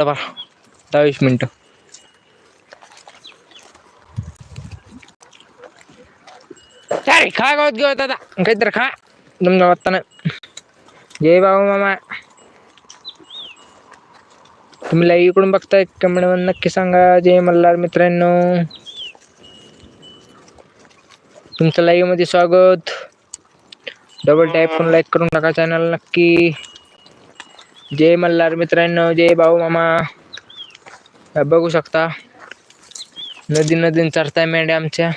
दहावीस मिनटं. अरे खा गवत घेऊ दादा काहीतरी खा. तुमच्या वाटताना जय बाबा मामा. तुम्ही लाईव्ह इकडून बघताय कमेंटमध्ये नक्की सांगा. जय मल्हार मित्रांनो. तुमचं लाईव्हमध्ये स्वागत. डबल टाईप करून लाईक करून टाका चॅनल नक्की. जय मल्हार मित्रांनो जय भाऊ मामा. बघू शकता नदी नदीन चरताय मेंढ्या आमच्या.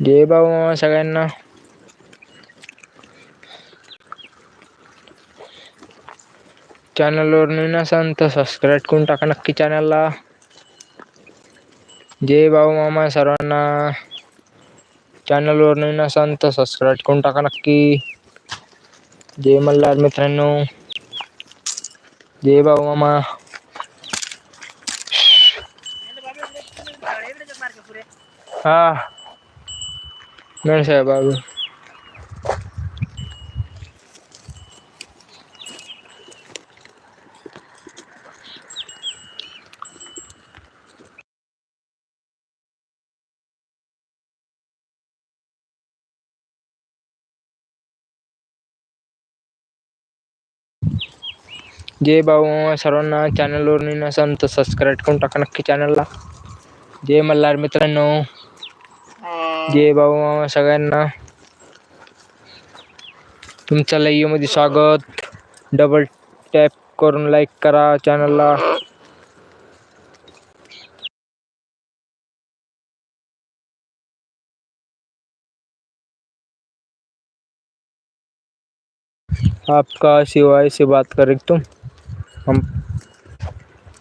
जय भाऊ मामा सगळ्यांना. चॅनलवर नवीन असाल तर सबस्क्राईब करून टाका नक्की चॅनलला जय भाऊ मामा सर्वांना. चॅनलवर नवीन असाल तर सबस्क्राईब करून टाका नक्की. जय मल्हार मित्रांनो. जय भाऊ मामा. हा. मेळ साहेब जय भाऊ सर्वांना चॅनलवर नवीन असाल तर सबस्क्राईब करून टाका नक्की चॅनलला जय मल्हार मित्रांनो. जय भाऊ सगळ्यांना. तुमच्या लाईव्हमध्ये स्वागत. डबल टॅप करून लाईक करा चॅनलला आपका सिवाय से बात करें तुम. हम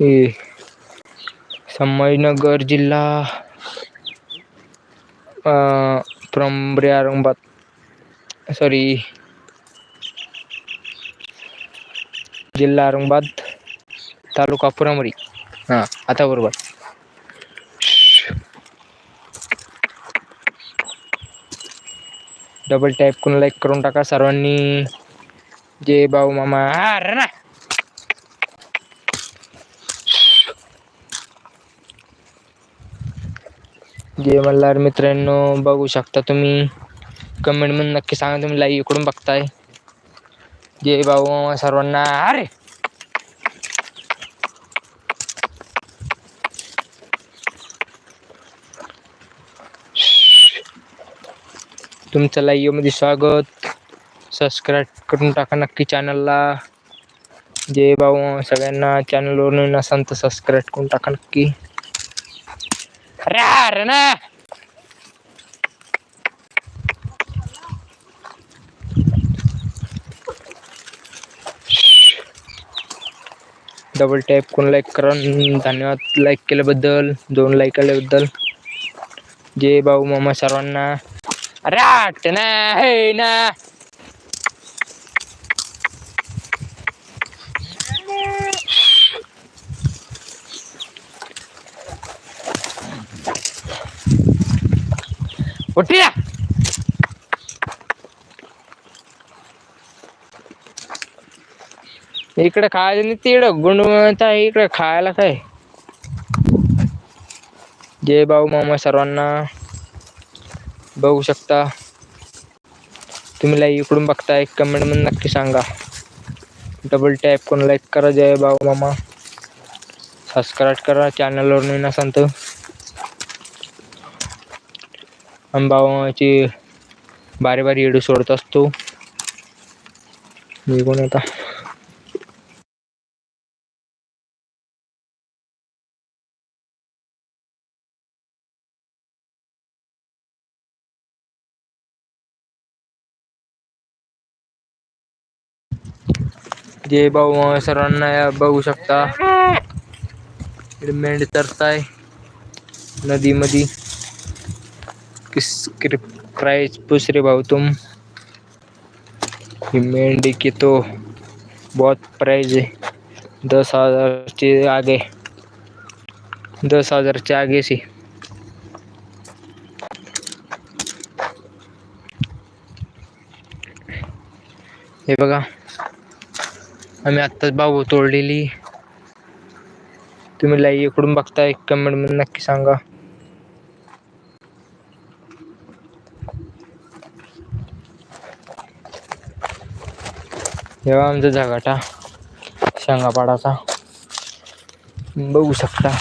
ये संभाजीनगर जिल्हा फ्रॉम औरंगाबाद सॉरी जिल्हा औरंगाबाद तालुका पुरमरी हां। आता बरोबर. डबल टॅप करून लाईक करून टाका सर्वांनी. जय भाऊ मामा. हा जे मल्हार मित्रांनो बघू शकता तुम्ही. कमेंटमध्ये नक्की सांगा तुम्ही लाईव्ह इकडून बघताय. जय भाऊ सर्वांना. अरे! तुमचं लाईव्हमध्ये स्वागत. सबस्क्राईब करून टाका नक्की चॅनलला जय भाऊ सगळ्यांना. चॅनलवर नवीन असाल तर सबस्क्राईब करून टाका नक्की. ना डबल टॅप करून लाईक करा. धन्यवाद. लाईक केल्याबद्दल दोन लाईक केल्याबद्दल जय भाऊ मामा सर्वांना. अरे आट ना हे ना. उठ्या. इकडे खायला नाही तिकडं गुंड आहे इकडे खायला काय जय भाऊ मामा सर्वांना. बघू शकता. तुम्ही लाईव्ह इकडून बघता एक कमेंटमध्ये नक्की सांगा. डबल टॅप करून लाईक करा जय भाऊ मामा. सबस्क्राईब करा चॅनलवर नवीन असाल तर. आम्ही भाऊ बारी बारी सोडत असतो. निघून कोण आता. जय भाऊ सर्वांना बघू शकता. मेंढ तरताय नदीमध्ये प्राइस पूछ रहे भाऊ तुम। मेंढी की तो बहुत प्राइस है। दस हजार से आगे। दस हजार से आगे से। हे बघा। आम्ही आत्ताच बाबू तोडलेली। तुम्ही लाईव्ह इकडून बघताय कमेंटमध्ये नक्की सांगा. तेव्हा आमचा झगाटा शेंगापाडाचा. बघू शकता.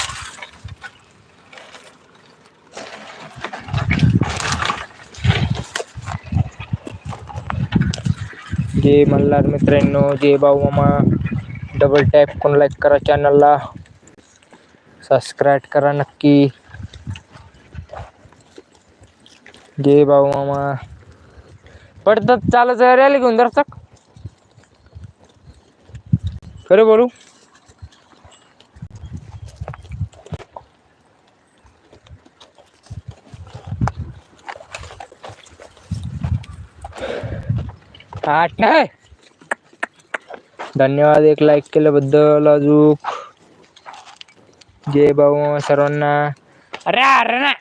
जे मल्हार मित्रांनो जे भाऊ मामा डबल टॅप करून लाईक करा चॅनलला सबस्क्राईब करा नक्की. जे भाऊ मामा. पडतात चालत रॅली घेऊन दर्शक खरं बोलू? आठ नाही. धन्यवाद एक लाईक केल्याबद्दल अजूक. जय भाऊ सर्वांना. अरे अरे ना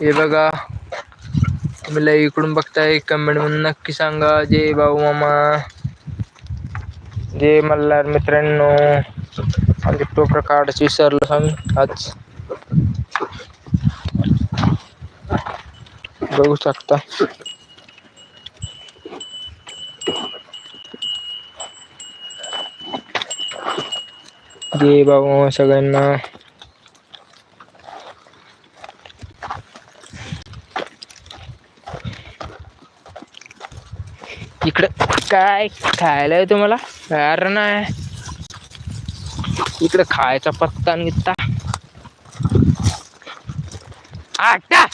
हे बघा. मला इकडून बघताय कमेंट म्हणून नक्की सांगा. जय भाऊ मामा. जय मल्हार मित्रांनो. आणि तो प्रकार विसरलो सांग आज. बघू शकता. जय भाऊ सगळ्यांना इकडं काय खायला आहे तुम्हाला अरे नाही इकडे खायचा पत्ता निघता आटा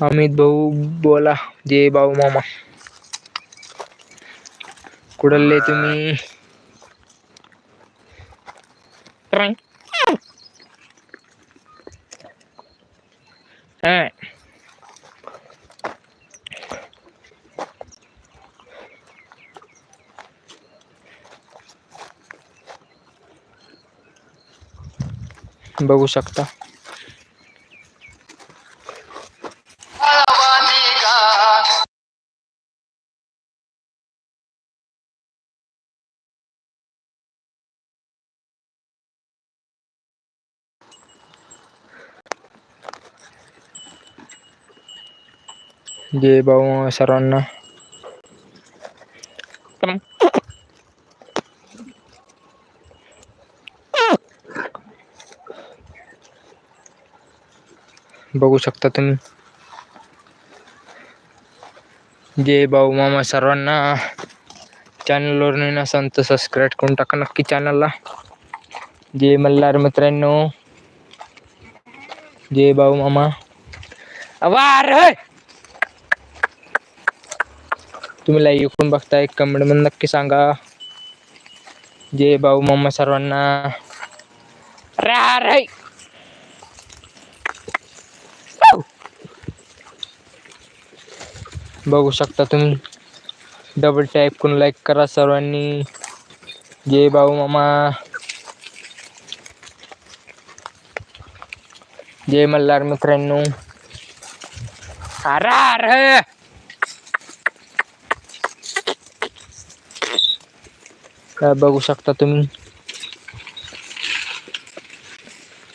अमित भाऊ बोला. जे भाऊ मामा. कुठले तुम्ही. हा. बघू शकता जय भाऊ सर्वांना. बघू शकता तुम्ही. जय भाऊ मामा सर्वांना चॅनलवर नवीन असाल तर सबस्क्राईब करून टाका नक्की चॅनलला जय मल्हार मित्रांनो जय भाऊ मामा. वार तुम्ही लाईव्ह करून बघताय कमेंटमध्ये नक्की सांगा. जय भाऊ मम्मा सर्वांना. अरे अरे बघू शकता तुम्ही. डबल टाईप करून लाईक करा सर्वांनी. जय भाऊ मामा. जय मल्हार मित्रांनो. अरे अरे काय बघू शकता तुम्ही.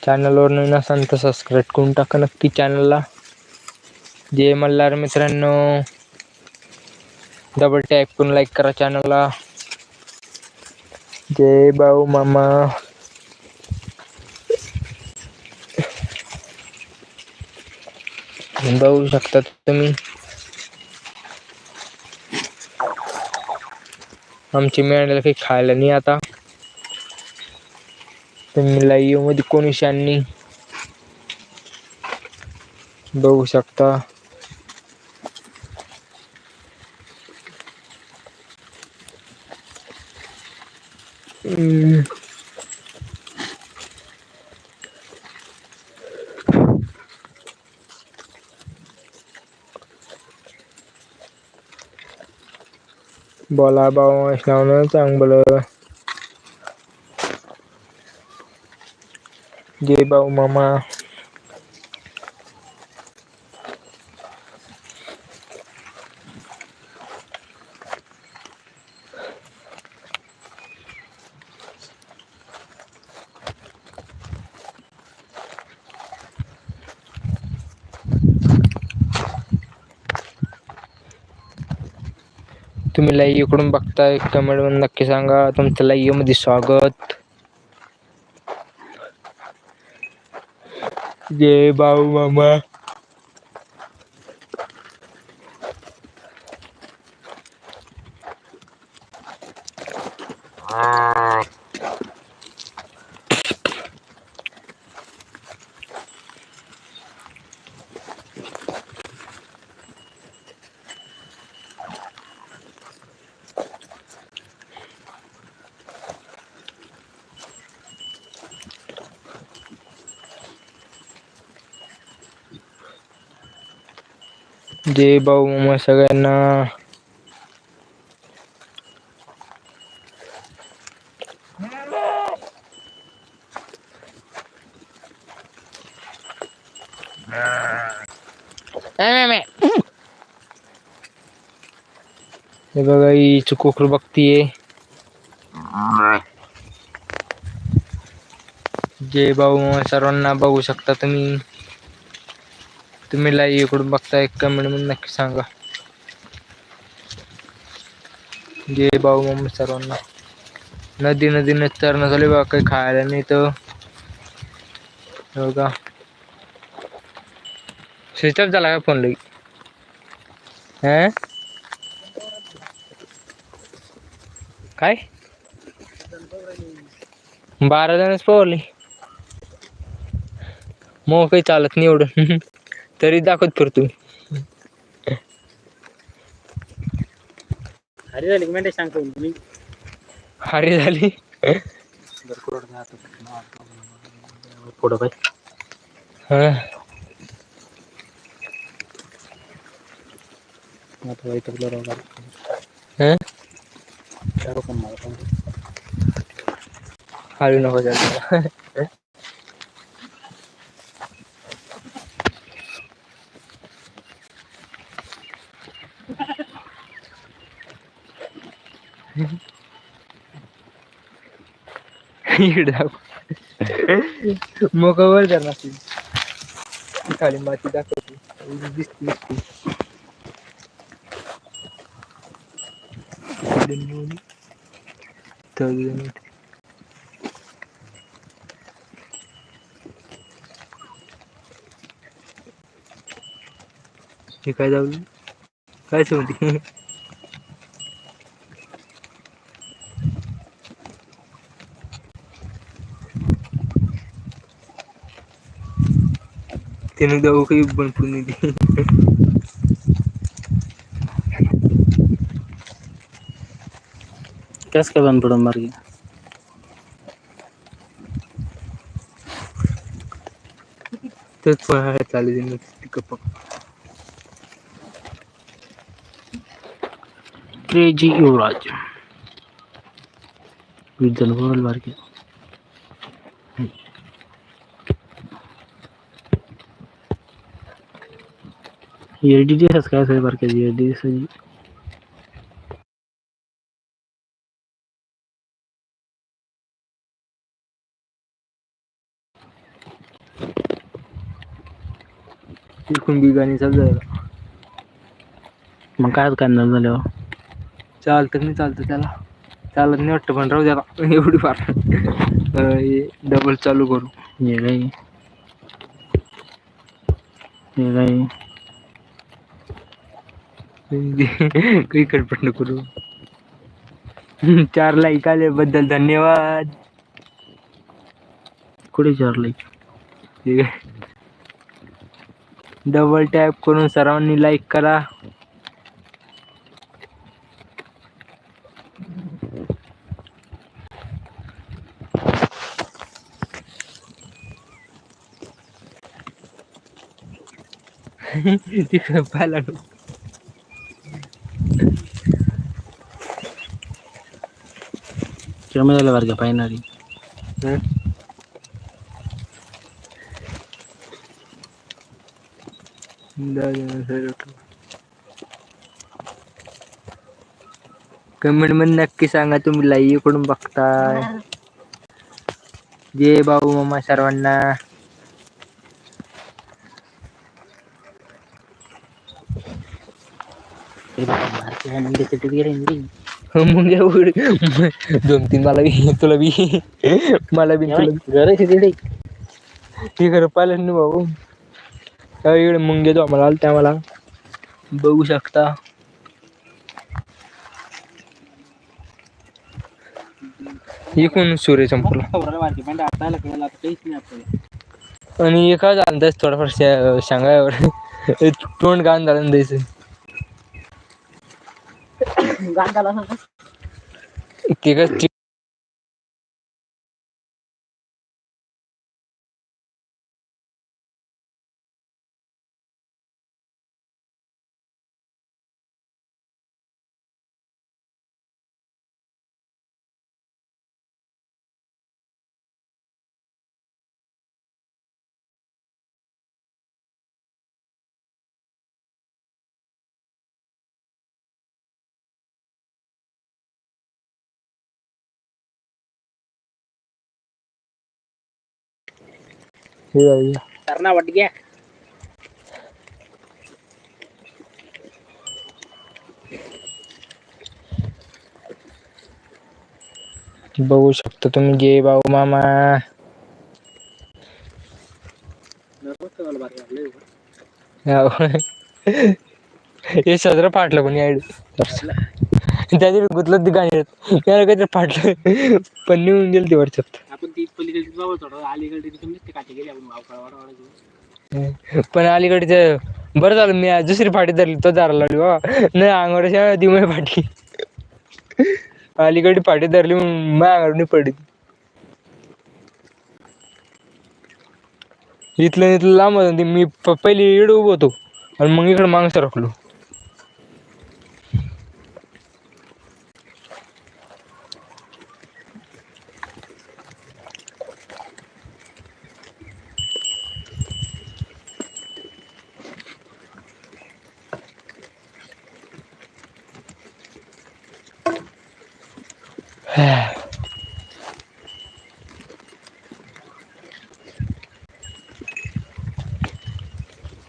चॅनलवर नवीन असाल तर सबस्क्राईब करून टाका नक्की चॅनलला जे मल्हार मित्रांनो. डबल टॅप करून लाईक करा चॅनलला जय भाऊ मामा. बघू शकता तुम्ही. आमची मेंढ्याला काही खायला नाही आता. तुम्ही लाईव्हमध्ये कोणी शांनी बघू शकता. हम्म. बोला भाऊ नावनं चांगलं जय बाऊ मामा तुम्ही लाईव्ह इकडून बघताय कमेंटमध्ये नक्की सांगा. तुमचं लाईव्हमध्ये स्वागत. जय बाबू मामा. जय बाऊ मामा सगळ्यांना हे बघा ही कोकरू बघतीये जय भाऊ मामा सर्वांना बघू शकता तुम्ही तुम्ही लाईव्ह इकडून बघताय कमेंटमध्ये नक्की सांगा. जय भाऊ मम्मी सर्वांना. नदी नदीने चरणं झाले बा काही खायला नाही तर हो का स्विच ऑफ झाला का फोन लई? हं? काय? बारा जणच पवरले मग काही चालत नाही एवढं. तरी दाखवत फिरतो अरे झाली की मेंढ्या सांगतो मी हारी झाली. पुढं बाय हा. आता इथं बरोबर हं? चारू पण मला पण हारू नको जायला इकडे. दाखव मोकावर जाणार ती. खाली माती दाखवते. दिसते दिसते हे काय जाऊ काय सांगते त्याने जाऊ काही बंद पडून दिली. कस काय बंद पडून मार्गी तेच पण आहे चालेल पिकअप क्रेजी युवराज. विद्यान बरोबर बारकी एलडीडी काय असेल बारक्याची एलडीडी तिकून बी गाणी चालू झालं मग काय नाही झालं चालतं नाही चालतं त्याला. चालत नाही वाटतं पण राहू द्याला एवढी फार. डबल चालू करू. हे काय? हे काय? क्रिकेट पण करू. चार लाईक आल्याबद्दल धन्यवाद. कुठे चार ठीक आहे डबल टॅप करून सर्वांनी लाईक करा. तिकडे पाहिला. कमी झालं बरं का फायनली कमेंटमध्ये नक्की सांगा तुम्ही लाईव्हकडून बघताय जय बाबू मामा सर्वांना मग एवढं दोन तीन मला बी तुला बी. मला बी तुला हे पाहिलं ना भाऊ. त्या इकडे मुंगे जो आम्हाला आलता आम्हाला. बघू शकता. इकून सूर्य संपला आपल्याला आणि एका अंदाज थोडाफार सांगायवर तोंड गाण झालं द्यायचं. गाण झाला असं ते काय हे. करणा वाट घ्या. बघू शकता तुम्ही जय बाबू मामा. हाव. हे सदर फाटलं पण याड त्या गुतलं ती गाणी काहीतरी फाटलं. पण नेऊन गेलं ते वरच्यात. आपण ती पलीकडची जवळ थोडं अलीकडे तिथे नुसते काठी गेली आपण वावकाळा पण अलीकडे बरं झालं मी आज दुसरी फाटी धरली तो दारा लावली बा हो. नाही अंगावरच्या ती फाटली अलीकडे फाटी धरली म्हणून माझ्या अंगावर पडली. इथलं इथलं लांब होतं ते मी प- पहिली इकडे उभं होतो आणि मग इकडे मागं सरकलो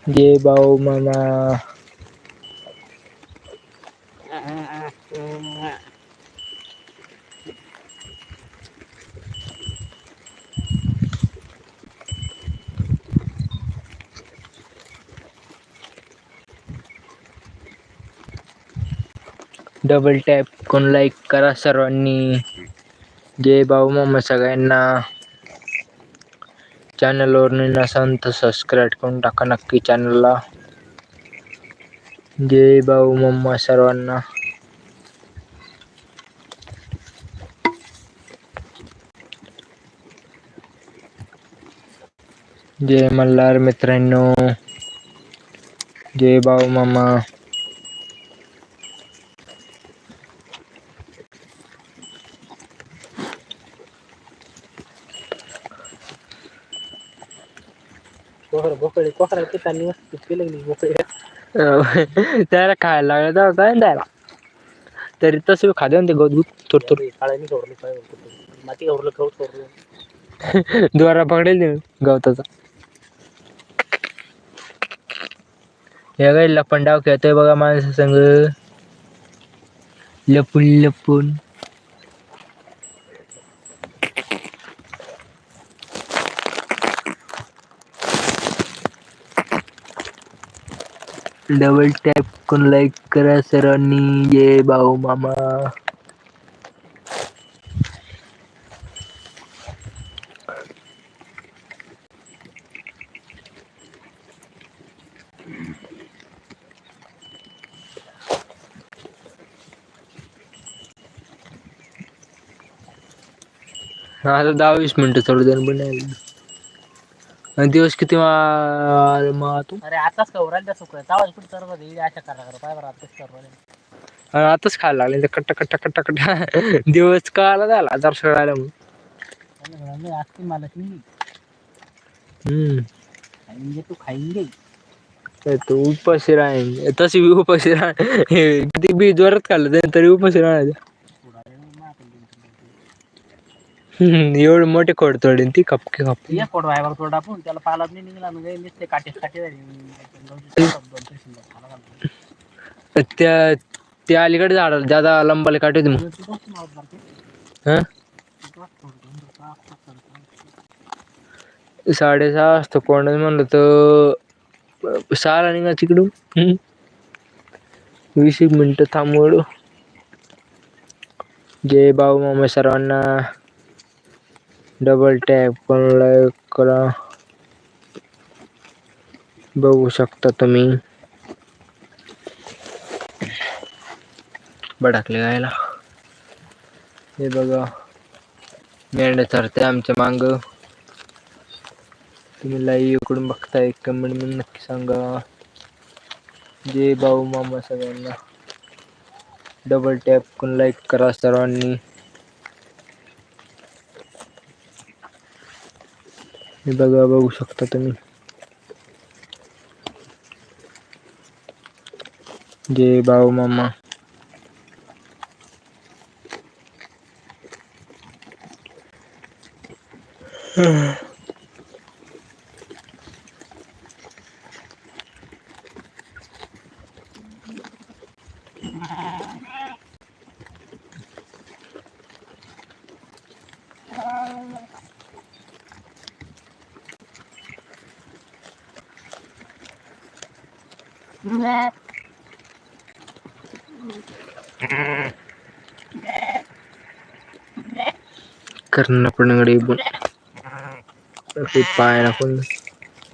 जय भाऊ मामा डबल टॅप कोण लाईक करा सर्वांनी. जय भाऊ मामा सगळ्यांना. चॅनलवर नसाल तर सबस्क्राईब करून टाका नक्की चॅनलला जय भाऊ मम्मा सर्वांना. जय मल्हार मित्रांनो. जय भाऊ मामा. बोकडे कोकरा ते चालली मस्त केलं त्याला खायला लागलं तर काय द्यायला तरी तसं खाद्य ते गौत थोड थोड. काळ्याने सोडलं काय माती आवरलं खाऊ सोडलं. द्वारा पकडेल ते गवताचा. हे काय लपन डाव खेळतोय बघा माणसा संग. लपून लपून. डबल टॅप करून लाईक करा सरांनी. जय भाऊ मामा. आता दहा वीस मिनटं थोडं द्या पण दिवस किती मा- मग तू अरे आताच का उरायला सुकलं तावा कुठे तर अशा करा करा. पाय बरं आताच कर हा, आताच खायला लागले कट्टा कट्टा कट्टा कट्टा. दिवस कळाला झाला राहिला म्हणून त्याला म्हणलं, आज मला नाही. हम्म. खाएंगे तो खाएंगे तर तो उपाशी राहील तशी बी उपाशी राह हे किती बी जोरात खाल्लं त्याने तरी उपाशी राहायचं थोडा वेळ मग आपण दोन-तीन दिवस. हम्म, एवढे मोठे खोड तोडीन ती खपके खपके ये फोड व्हायवर थोडा आपण त्याला पालाच नाही निघाला म्हणजे नुसते काटे काटे झाले. त्या त्या अलीकडे झाड ज्यादा लंबाले काटे मग तू कसं मावत मारते? हा तू कसं सोडतो? तू का असं करतो? साडेसहा असतं कोण म्हणलं तर सहाला निघा तिकडून हम्म. वीस एक मिनिटं थांबवलो जय बाबू मामा सर्वांना डबल टॅप करून लाईक करा. बघू शकता तुम्ही. भडकले गायला. हे बघा. मेंढ्या चरते आमच्या मांग. तुम्ही लाईव्ह इकडून बघताय कमेंट म्हणून नक्की सांगा. जे भाऊ मामा सगळ्यांना. डबल टॅप करून लाईक करा सर्वांनी. हे बघा बघू शकता तुम्ही. जय भाऊ मामा. कर्ण पडणकडे पाय कोण